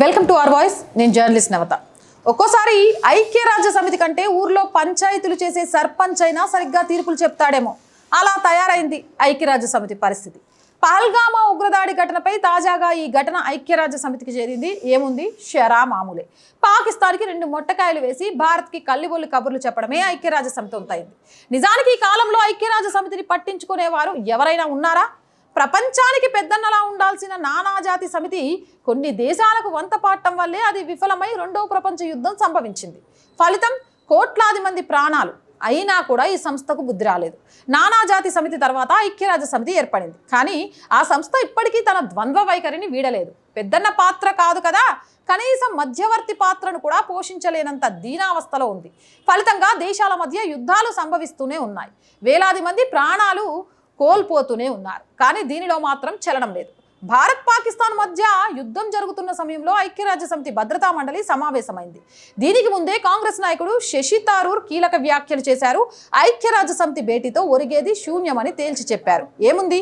Welcome to our voice. నేను journalist నవత. ఒక్కోసారి ఐక్యరాజ్య సమితి కంటే ఊర్లో పంచాయతీలు చేసే సర్పంచ్ అయినా సరిగ్గా తీర్పులు చెప్తాడేమో. అలా తయారైంది ఐక్యరాజ్య సమితి పరిస్థితి. పహల్గామా ఉగ్రదాడి ఘటనపై తాజాగా ఈ ఘటన ఐక్యరాజ్య సమితికి చేరింది. ఏముంది? షరా మామూలే. పాకిస్తాన్కి రెండు మొట్టకాయలు వేసి భారత్కి కల్లిబొల్లి కబుర్లు చెప్పడమే ఐక్యరాజ్య సమితి ఉంటాయింది నిజానికి ఈ కాలంలో ఐక్యరాజ్య సమితిని పట్టించుకునేవారు ఎవరైనా ఉన్నారా? ప్రపంచానికి పెద్దన్నలా ఉండాల్సిన నానాజాతి సమితి కొన్ని దేశాలకు వంత పాడటం వల్లే అది విఫలమై రెండవ ప్రపంచ యుద్ధం సంభవించింది. ఫలితం కోట్లాది మంది ప్రాణాలు. అయినా కూడా ఈ సంస్థకు బుద్ధి రాలేదు. నానాజాతి సమితి తర్వాత ఐక్యరాజ్య సమితి ఏర్పడింది. కానీ ఆ సంస్థ ఇప్పటికీ తన ద్వంద్వ వైఖరిని వీడలేదు. పెద్దన్న పాత్ర కాదు కదా! కనీసం మధ్యవర్తి పాత్రను కూడా పోషించలేనంత దీనావస్థలో ఉంది. ఫలితంగా దేశాల మధ్య యుద్ధాలు సంభవిస్తూనే ఉన్నాయి. వేలాది మంది ప్రాణాలు కోల్పోతూనే ఉన్నారు. కానీ దీనిలో మాత్రం చలనం లేదు. భారత్ పాకిస్తాన్ మధ్య యుద్ధం జరుగుతున్న సమయంలో ఐక్యరాజ్య సమితి భద్రతా మండలి సమావేశమైంది. దీనికి ముందే కాంగ్రెస్ నాయకుడు శశి తారూర్ కీలక వ్యాఖ్యలు చేశారు. ఐక్యరాజ్య సమితి భేటీతో ఒరిగేది శూన్యమని తేల్చి చెప్పారు. ఏముంది?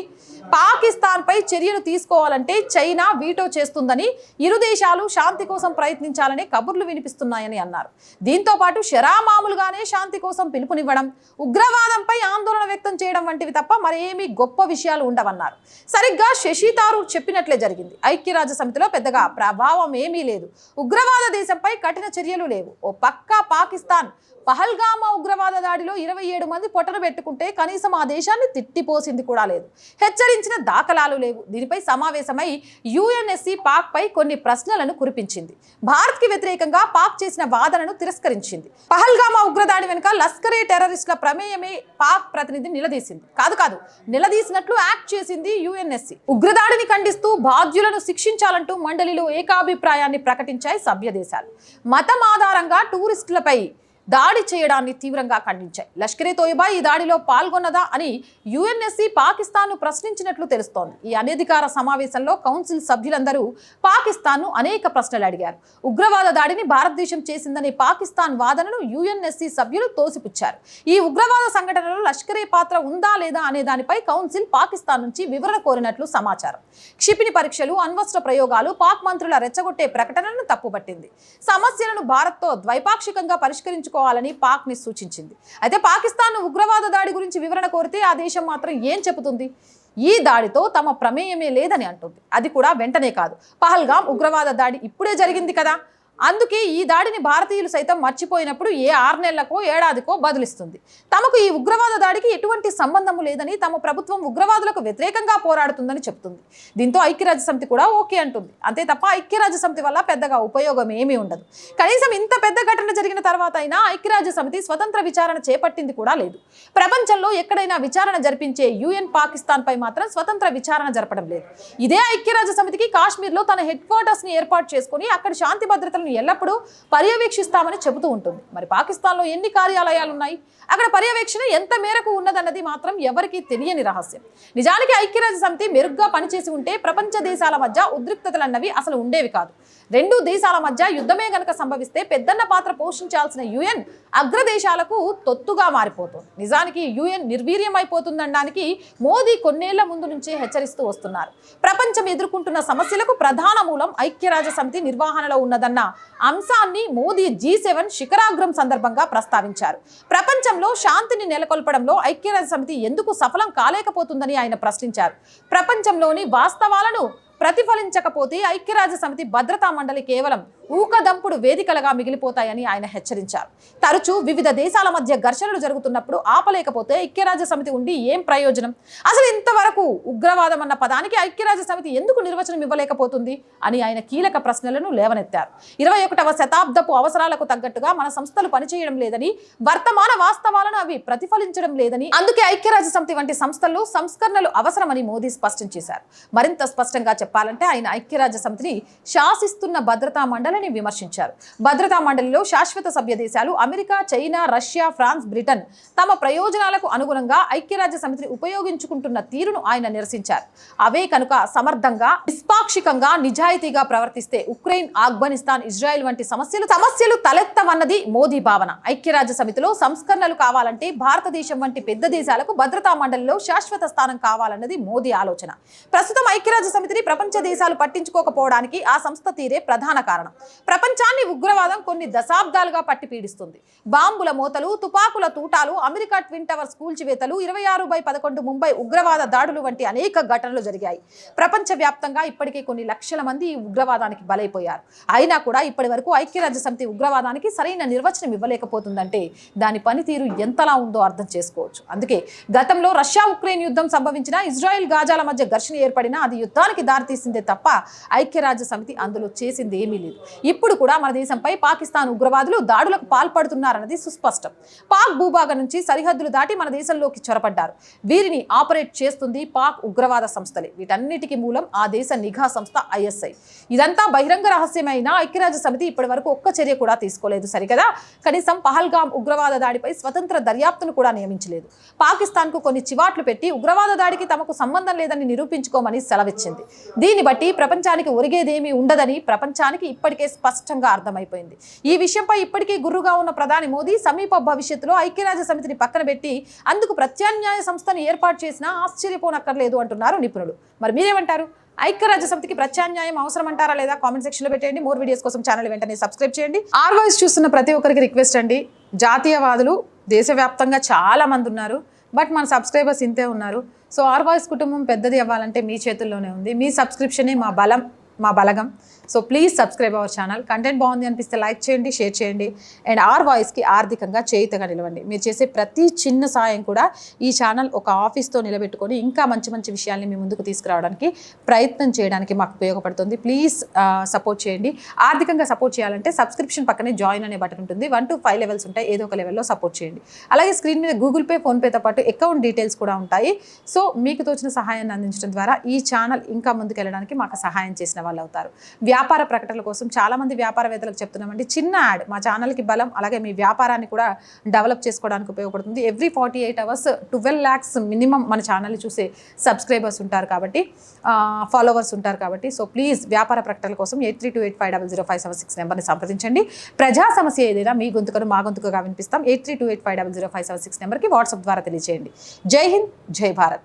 పాకిస్తాన్పై చర్యలు తీసుకోవాలంటే చైనా వీటో చేస్తుందని ఇరు దేశాలు శాంతి కోసం ప్రయత్నించాలని కబుర్లు వినిపిస్తున్నాయని అన్నారు. దీంతో పాటు శరామామూలుగానే శాంతి కోసం పిలుపునివ్వడం ఉగ్రవాదంపై ఆందోళన వ్యక్తం చేయడం వంటివి తప్ప మరేమీ గొప్ప విషయాలు ఉండవన్నారు. సరిగ్గా శశి తారూర్ చెప్పినట్లే జరిగింది. ఐక్యరాజ్య సమితిలో పెద్దగా ప్రభావం ఏమీ లేదు. ఉగ్రవాద దేశంపై కఠిన చర్యలు లేవు. ఓ పక్కా పాకిస్తాన్ పహల్గామా ఉగ్రవాద దాడిలో ఇరవై ఏడు మంది పొట్టలు పెట్టుకుంటే కనీసం ఆ దేశాన్ని తిట్టిపోసింది కూడా లేదు. హెచ్చరించిన దాఖలాలు లేవు. దీనిపై సమావేశమై యుఎన్ఎస్సి పాక్పై కొన్ని ప్రశ్నలను కురిపించింది. భారత్కి వ్యతిరేకంగా పాక్ చేసిన వాదనను తిరస్కరించింది. పహల్గామా ఉగ్రదాడి వెనుక లస్కరే టెర్రరిస్టుల ప్రమేయమే పాక్ ప్రతినిధి నిలదీసింది. కాదు కాదు నిలదీసినట్లు యాక్ట్ చేసింది యుఎన్ఎస్సి. ఉగ్రదాడిని ఖండిస్తూ బాధ్యులను శిక్షించాలంటూ మండలిలో ఏకాభిప్రాయాన్ని ప్రకటించాయి సభ్య దేశాలు మతం ఆధారంగా టూరిస్టులపై దాడి చేయడాన్ని తీవ్రంగా ఖండించాయి. లష్కరే తోయిబా ఈ దాడిలో పాల్గొన్నదా అని యుఎన్ఎస్సి పాకిస్తాన్ను ప్రశ్నించినట్లు తెలుస్తోంది. ఈ అనధికార సమావేశంలో కౌన్సిల్ సభ్యులందరూ పాకిస్తాన్ను అనేక ప్రశ్నలు అడిగారు. ఉగ్రవాద దాడిని భారతదేశం చేసిందనే పాకిస్తాన్ వాదనను యుఎన్ఎస్సి సభ్యులు తోసిపుచ్చారు. ఈ ఉగ్రవాద సంఘటనలో లష్కరే పాత్ర ఉందా లేదా అనే దానిపై కౌన్సిల్ పాకిస్తాన్ నుంచి వివరణ కోరినట్లు సమాచారం. క్షిపిణి పరీక్షలు అణ్వస్త్ర ప్రయోగాలు పాక్ మంత్రుల రెచ్చగొట్టే ప్రకటనను తప్పుపట్టింది. సమస్యలను భారత్తో ద్వైపాక్షికంగా పరిష్కరించు పాక్ని సూచించింది. అయితే పాకిస్తాన్ ఉగ్రవాద దాడి గురించి వివరణ కోరితే ఆ దేశం మాత్రం ఏం చెబుతుంది? ఈ దాడితో తమ ప్రమేయమే లేదని అంటుంది. అది కూడా వెంటనే కాదు. పహల్గాం ఉగ్రవాద దాడి ఇప్పుడే జరిగింది కదా? అందుకే ఈ దాడిని భారతీయులు సైతం మర్చిపోయినప్పుడు ఏ ఆరు నెలలకో ఏడాదికో బదులిస్తుంది. తమకు ఈ ఉగ్రవాద దాడికి ఎటువంటి సంబంధము లేదని తమ ప్రభుత్వం ఉగ్రవాదులకు వ్యతిరేకంగా పోరాడుతుందని చెప్తుంది దీంతో ఐక్యరాజ్య సమితి కూడా ఓకే అంటుంది. అంతే తప్ప ఐక్యరాజ్య సమితి వల్ల పెద్దగా ఉపయోగం ఏమీ ఉండదు. కనీసం ఇంత పెద్ద ఘటన జరిగిన తర్వాత అయినా ఐక్యరాజ్య సమితి స్వతంత్ర విచారణ చేపట్టింది కూడా లేదు. ప్రపంచంలో ఎక్కడైనా విచారణ జరిపించే యుఎన్ పాకిస్తాన్ పై మాత్రం స్వతంత్ర విచారణ జరపడం లేదు. ఇదే ఐక్యరాజ్య సమితికి కాశ్మీర్లో తన హెడ్ క్వార్టర్స్ని ఏర్పాటు చేసుకుని అక్కడ శాంతి భద్రతలను ఎల్లప్పుడూ పర్యవేక్షిస్తామని చెబుతూ ఉంటుంది. మరి పాకిస్తాన్లో ఎన్ని కార్యాలయాలు ఉన్నాయి అక్కడ పర్యవేక్షణ ఎంత మేరకు ఉన్నదన్నది మాత్రం ఎవరికీ తెలియని రహస్యం. నిజానికి ఐక్యరాజ్య సమితి మెరుగ్గా పనిచేసి ఉంటే ప్రపంచ దేశాల మధ్య ఉద్రిక్తతలన్నవి అసలు ఉండేవి కాదు. రెండు దేశాల మధ్య యుద్ధమే గనక సంభవిస్తే పెద్దన్న పాత్ర పోషించాల్సిన యుఎన్ అగ్రదేశాలకు తొత్తుగా మారిపోతుంది. నిజానికి యుఎన్ నిర్వీర్యమైపోతుందనడానికి మోదీ కొన్నేళ్ళ ముందు నుంచే హెచ్చరిస్తూ వస్తున్నారు. ప్రపంచం ఎదుర్కొంటున్న సమస్యలకు ప్రధాన మూలం ఐక్యరాజ్య సమితి నిర్వహణలో ఉన్నదన్న అంశాన్ని మోదీ జీ సెవెన్ శిఖరాగ్రం సందర్భంగా ప్రస్తావించారు. ప్రపంచంలో శాంతిని నెలకొల్పడంలో ఐక్యరాజ్య సమితి ఎందుకు సఫలం కాలేకపోతుందని ఆయన ప్రశ్నించారు. ప్రపంచంలోని వాస్తవాలను ప్రతిఫలించకపోతే ఐక్యరాజ్య సమితి భద్రతా మండలి కేవలం ఊకదంపుడు వేదికలుగా మిగిలిపోతాయని ఆయన హెచ్చరించారు. తరచూ వివిధ దేశాల మధ్య ఘర్షణలు జరుగుతున్నప్పుడు ఆపలేకపోతే ఐక్యరాజ్య సమితి ఉండి ఏం ప్రయోజనం? అసలు ఇంతవరకు ఉగ్రవాదం అన్న పదానికి ఐక్యరాజ్య సమితి ఎందుకు నిర్వచనం ఇవ్వలేకపోతుంది అని ఆయన కీలక ప్రశ్నలను లేవనెత్తారు. ఇరవై ఒకటవ శతాబ్దపు అవసరాలకు తగ్గట్టుగా మన సంస్థలు పనిచేయడం లేదని వర్తమాన వాస్తవాలను అవి ప్రతిఫలించడం లేదని అందుకే ఐక్యరాజ్య సమితి వంటి సంస్థల్లో సంస్కరణలు అవసరమని మోదీ స్పష్టం చేశారు. మరింత స్పష్టంగా చెప్పాలంటే ఆయన ఐక్యరాజ్య సమితిని శాసిస్తున్న భద్రతా మండలి మండలిని విమర్శించారు. భద్రతా మండలిలో శాశ్వత సభ్య దేశాలు America China Russia France Britain తమ ప్రయోజనాలకు అనుగుణంగా ఐక్యరాజ్య సమితిని ఉపయోగించుకుంటున్న తీరును ఆయన నిరసించారు. అవే కనుక సమర్థంగా నిష్పాక్షికంగా నిజాయితీగా ప్రవర్తిస్తే ఉక్రెయిన్ ఆఫ్ఘనిస్తాన్ ఇజ్రాయెల్ వంటి సమస్యలు సమస్యలు తలెత్తవన్నది మోదీ భావన. ఐక్యరాజ్య సమితిలో సంస్కరణలు కావాలంటే భారతదేశం వంటి పెద్ద దేశాలకు భద్రతా మండలిలో శాశ్వత స్థానం కావాలన్నది మోదీ ఆలోచన. ప్రస్తుతం ఐక్యరాజ్య సమితిని ప్రపంచ దేశాలు పట్టించుకోకపోవడానికి ఆ సంస్థ తీరే ప్రధాన కారణం. ప్రపంచాన్ని ఉగ్రవాదం కొన్ని దశాబ్దాలుగా పట్టి పీడిస్తుంది. బాంబుల మోతలు తుపాకుల తూటాలు అమెరికా ట్విన్ టవర్స్ కూల్చివేతలు ఇరవై ఆరు బై పదకొండు ముంబై ఉగ్రవాద దాడులు వంటి అనేక ఘటనలు జరిగాయి. ప్రపంచ వ్యాప్తంగా ఇప్పటికే కొన్ని లక్షల మంది ఈ ఉగ్రవాదానికి బలైపోయారు. అయినా కూడా ఇప్పటి వరకు ఐక్యరాజ్య సమితి ఉగ్రవాదానికి సరైన నిర్వచనం ఇవ్వలేకపోతుందంటే దాని పనితీరు ఎంతలా ఉందో అర్థం చేసుకోవచ్చు. అందుకే గతంలో రష్యా ఉక్రెయిన్ యుద్ధం సంభవించిన ఇజ్రాయెల్ గాజాల మధ్య ఘర్షణ ఏర్పడినా అది యుద్ధానికి దారితీసిందే తప్ప ఐక్యరాజ్య సమితి అందులో చేసింది ఏమీ లేదు. ఇప్పుడు కూడా మన దేశంపై పాకిస్తాన్ ఉగ్రవాదులు దాడులకు పాల్పడుతున్నారన్నది సుస్పష్టం. పాక్ భూభాగం నుంచి సరిహద్దులు దాటి మన దేశంలోకి చొరబడ్డారు. వీరిని ఆపరేట్ చేస్తుంది పాక్ ఉగ్రవాద సంస్థలే. వీటన్నిటికీ మూలం ఆ దేశ నిఘా సంస్థ ఐఎస్ఐ ఇదంతా బహిరంగ రహస్యమైన ఐక్యరాజ్య సమితి ఇప్పటి వరకు ఒక్క చర్య కూడా తీసుకోలేదు సరికదా కనీసం పహల్గామ్ ఉగ్రవాద దాడిపై స్వతంత్ర దర్యాప్తును కూడా నియమించలేదు. పాకిస్తాన్కు కొన్ని చివాట్లు పెట్టి ఉగ్రవాద దాడికి తమకు సంబంధం లేదని నిరూపించుకోమని సెలవిచ్చింది. దీన్ని బట్టి ప్రపంచానికి ఒరిగేదేమీ ఉండదని ప్రపంచానికి ఇప్పటికే స్పష్టంగా అర్థమైపోయింది. ఈ విషయంపై ఇప్పటికే గుర్రుగా ఉన్న ప్రధాని మోదీ సమీప భవిష్యత్తులో ఐక్యరాజ్య సమితిని పక్కన పెట్టి అందుకు ప్రత్యామ్నాయ సంస్థను ఏర్పాటు చేసినా ఆశ్చర్యపోనక్కర్లేదు అంటున్నారు నిపుణులు. మరి మీరేమంటారు? ఐక్యరాజ్య సమితికి ప్రత్యామ్నాయం అవసరం అంటారా లేదా? కామెంట్ సెక్షన్లో పెట్టండి మోర్ వీడియోస్ కోసం ఛానల్ వెంటనే సబ్స్క్రైబ్ చేయండి. ఆర్ వాయిస్ చూస్తున్న ప్రతి ఒక్కరికి రిక్వెస్ట్ అండి. జాతీయవాదులు దేశవ్యాప్తంగా చాలా మంది ఉన్నారు. బట్ మన సబ్స్క్రైబర్స్ ఇంతే ఉన్నారు. సో ఆర్ వాయిస్ కుటుంబం పెద్దది అవ్వాలంటే మీ చేతుల్లోనే ఉంది. మీ సబ్స్క్రిప్షనే మా బలం. మా బలగం. So please subscribe our channel content బాగుంది అనిపిస్తే లైక్ చేయండి షేర్ చేయండి. అండ్ ఆర్ వాయిస్కి ఆర్థికంగా చేయితగా నిలవండి. మీరు చేసే ప్రతి చిన్న సాయం కూడా ఈ ఛానల్ ఒక ఆఫీస్తో నిలబెట్టుకొని ఇంకా మంచి మంచి విషయాల్ని మీ ముందుకు తీసుకురావడానికి ప్రయత్నం చేయడానికి మాకు ఉపయోగపడుతుంది. ప్లీజ్ సపోర్ట్ uh, చేయండి. ఆర్థికంగా సపోర్ట్ చేయాలంటే సబ్స్క్రిప్షన్ పక్కనే జాయిన్ అనే బటన్ ఉంటుంది. వన్ టు ఫైవ్ లెవెల్స్ ఉంటాయి. ఏదో ఒక లెవెల్లో సపోర్ట్ చేయండి. అలాగే స్క్రీన్ మీద గూగుల్ పే ఫోన్పేతో పాటు అకౌంట్ డీటెయిల్స్ కూడా ఉంటాయి. సో మీకు తోచిన సహాయాన్ని అందించడం ద్వారా ఈ ఛానల్ ఇంకా ముందుకు వెళ్ళడానికి మాకు సహాయం చేసిన వాళ్ళు అవుతారు వ్యాపార ప్రకటనల కోసం చాలామంది వ్యాపారవేత్తలకు చెప్తున్నామండి చిన్న యాడ్ మా ఛానల్కి బలం అలాగే మీ వ్యాపారాన్ని కూడా డెవలప్ చేసుకోవడానికి ఉపయోగపడుతుంది. Every forty eight hours twelve lakhs minimum మన ఛానల్ని చూసే సబ్స్క్రైబర్స్ ఉంటారు కాబట్టి ఫాలోవర్స్ ఉంటారు కాబట్టి సో ప్లీజ్ వ్యాపార ప్రకటనల కోసం eight three two eight five double zero five seven six నెంబర్ని సంప్రదించండి. ప్రజా సమస్య ఏదైనా మీ గొంతుకను మా గొంతుకగా వినిపిస్తాం. Eight three two eight five double zero five seven six నెంబర్కి వాట్సాప్ ద్వారా తెలియజేయండి జై హింద్ జై భారత్.